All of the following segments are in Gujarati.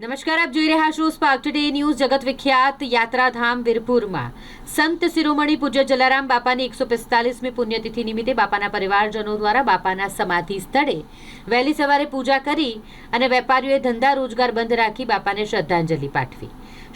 નમસ્કાર, આપ જોઈ રહ્યા છો સ્પાર્ક ટુડે ન્યૂઝ જગત વિખ્યાત યાત્રાધામ વીરપુરમાં. સંત શિરોમણી પૂજ્ય જલારામ બાપાની એકસો પિસ્તાલીસમી પુણ્યતિથિ નિમિત્તે બાપાના પરિવારજનો દ્વારા બાપાના સમાધિ સ્થળે વહેલી સવારે પૂજા કરી અને વેપારીઓએ ધંધા રોજગાર બંધ રાખી બાપાને શ્રદ્ધાંજલિ પાઠવી.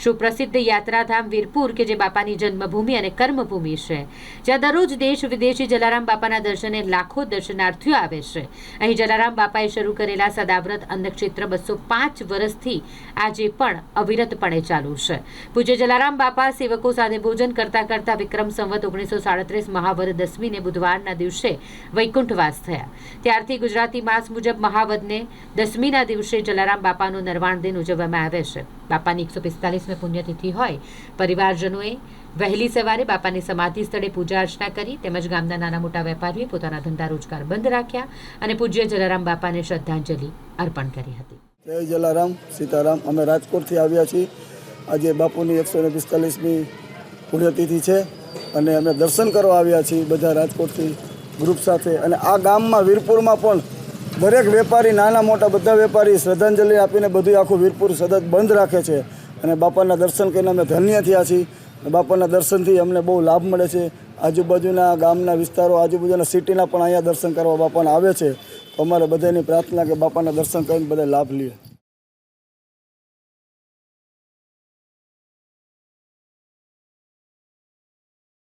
સુપ્રસિદ્ધ યાત્રાધામ વીરપુર, કે જે બાપાની જન્મભૂમિ અને કર્મભૂમિ છે, જ્યાં દરરોજ દેશ વિદેશી જલારામ બાપાના દર્શને લાખો દર્શનાર્થીઓ આવે છે. અહીં જલારામ બાપાએ શરૂ કરેલા સદાવ્રત અન્નક્ષેત્ર બસો પાંચ વર્ષથી આજે પણ અવિરતપણે ચાલુ છે. પૂજ્ય જલારામ બાપા સેવકો સાથે ભોજન કરતા કરતા વિક્રમ સંવત ઓગણીસો સાડત્રીસ મહાવદ દસમીને બુધવારના દિવસે વૈકુંઠવાસ થયા. ત્યારથી ગુજરાતી માસ મુજબ મહાવદને દસમીના દિવસે જલારામ બાપાનો નિર્વાણ દિન ઉજવવામાં આવે છે. બાપાની એકસો પિસ્તાલીસમી પુણ્યતિથિ હોય, પરિવારજનોએ વહેલી સવારે બાપાની સમાધિ સ્થળે પૂજા અર્ચના કરી, તેમજ ગામના નાના મોટા વેપારીઓએ પોતાના ધંધા રોજગાર બંધ રાખ્યા અને પૂજ્ય જલારામ બાપાને શ્રદ્ધાંજલિ અર્પણ કરી હતી. જય જલારામ, સીતારામ. અમે રાજકોટથી આવ્યા છીએ. આજે બાપુની એકસો ને પિસ્તાલીસમી પુણ્યતિથિ છે અને અમે દર્શન કરવા આવ્યા છીએ બધા રાજકોટથી ગ્રુપ સાથે. અને આ ગામમાં વીરપુરમાં પણ દરેક વેપારી, નાના મોટા બધા વેપારી, શ્રદ્ધાંજલિ આપીને બધું આખું વીરપુર સતત બંધ રાખે છે. અને બાપાના દર્શન કરીને અમે ધન્ય થયા છીએ. બાપાના દર્શનથી અમને બહુ લાભ મળે છે. આજુબાજુના ગામના વિસ્તારો, આજુબાજુના સિટીના પણ અહીંયા દર્શન કરવા બાપાના આવે છે. તો અમારે બધાની પ્રાર્થના કે બાપાના દર્શન કરીને બધા લાભ લઈએ